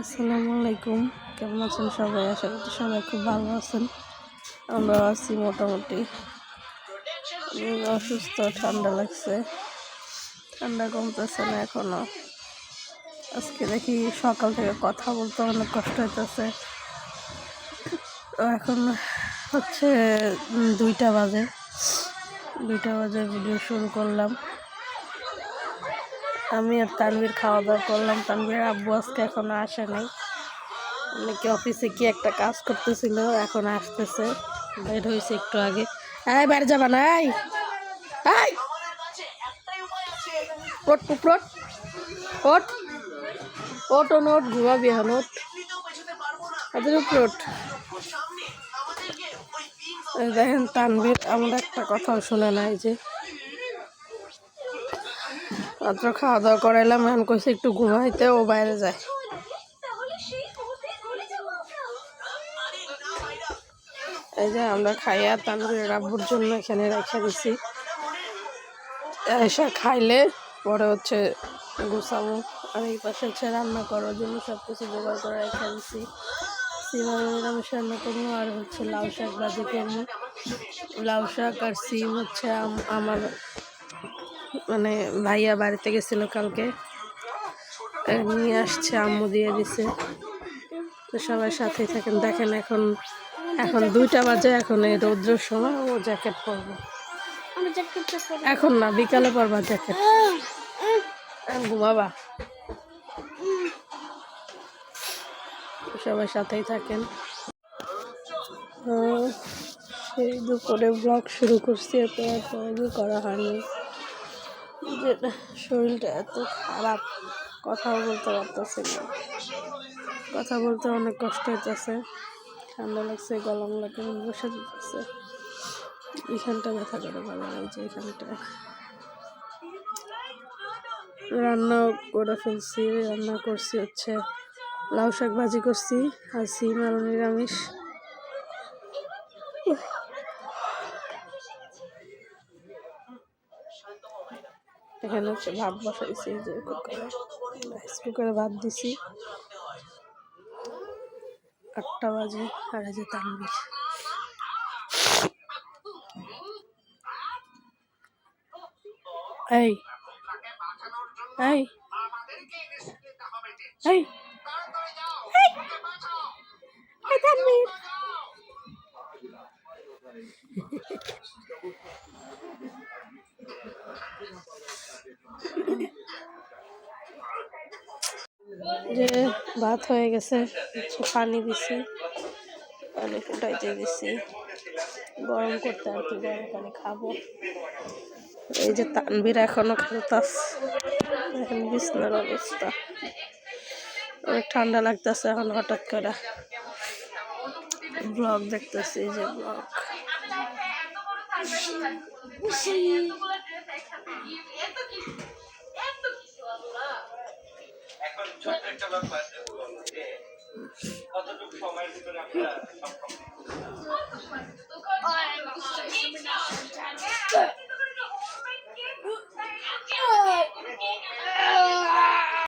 আসসালামু আলাইকুম। কেমন আছেন সবাই? আশা করছি সবাই খুব ভালো আছেন। আমরা আছি মোটামুটি। অসুস্থ, ঠান্ডা লাগছে। ঠান্ডা কমতেছে না এখনও। আজকে দেখি সকাল থেকে কথা বলতে অনেক কষ্ট হইতেছে। এখন হচ্ছে দুইটা বাজে। দুইটা বাজে ভিডিও শুরু করলাম। আমি আর তানভীর খাওয়া দাওয়া করলাম। তানভীর আব্বু আজকে এখনও আসে নাই। নাকি অফিসে কি একটা কাজ করতেছিল, এখন আসতেছে। বের হয়েছে একটু আগে। এই, বাইরে যাবা না, এই। ওট ওট নোট উপর। দেখেন, তানভীর আমরা একটা কথাও শুনে নাই যে মাত্র খাওয়া দাওয়া করাইলাম এখন কইছে একটু ঘুমাইতে ও বাইরে যায়। এই যে আমরা খাইয়া তানভীরের আব্বুর জন্য এখানে রেখে দিছি। এসে খাইলে পরে হচ্ছে গুছামো। আর এই পাশে হচ্ছে রান্না করার জন্য সব কিছু জোগাড় করে রেখে দিছি। সিম আর নিরামিষ রান্না করব আর হচ্ছে লাউ শাক ভাজি করব। লাউ শাক আর সিম হচ্ছে আম- আমার মানে ভাইয়া বাড়িতে গেছিল কালকে। নিয়ে আসছে আম্মু দিয়ে দিছে। তো সবাই সাথেই থাকেন। দেখেন এখন এখন দুইটা বাজে এখন এই রৌদ্রের সময় ও জ্যাকেট পরবো। এখন না বিকালে পরবা জ্যাকেট। ঘুমাবা। সবাই সাথেই থাকেন। সেই দুপুরে ব্লগ শুরু করছি এত করা হয়নি। শরীরটা এত খারাপ, কথাও বলতে পারতেছি না। কথা বলতে অনেক কষ্ট হইতেছে। ঠান্ডা লাগছে, গরম লাগে বসে দিতেছে। এখানটা ব্যথা করে ভালো লাগছে এখানটা রান্না করে ফেলছি, রান্না করছি হচ্ছে লাউ শাক ভাজি করছি আর সিম আর নিরামিষ। এখানে হচ্ছে ভাত বসাইছি যে কুকারে। রাইস কুকারে ভাত দিছি। আটটা বাজে, আর যে তানবির এই এই এই। যে ভাত হয়ে গেছে পানি দিছি, পানি ফুটাইতে দিছি। গরম করতে আর কি গরম পানি খাব। এই যে তানভীর এখনও খেলতাস, এখন বিছনার অবস্থা। অনেক ঠান্ডা লাগতেছে এখন হঠাৎ করে। ব্লগ দেখতেছি যে ব্লগ। এখন ছোট্ট একটা ব্যাপার কতটুকু সময়ের ভিতরে আমরা সক্ষম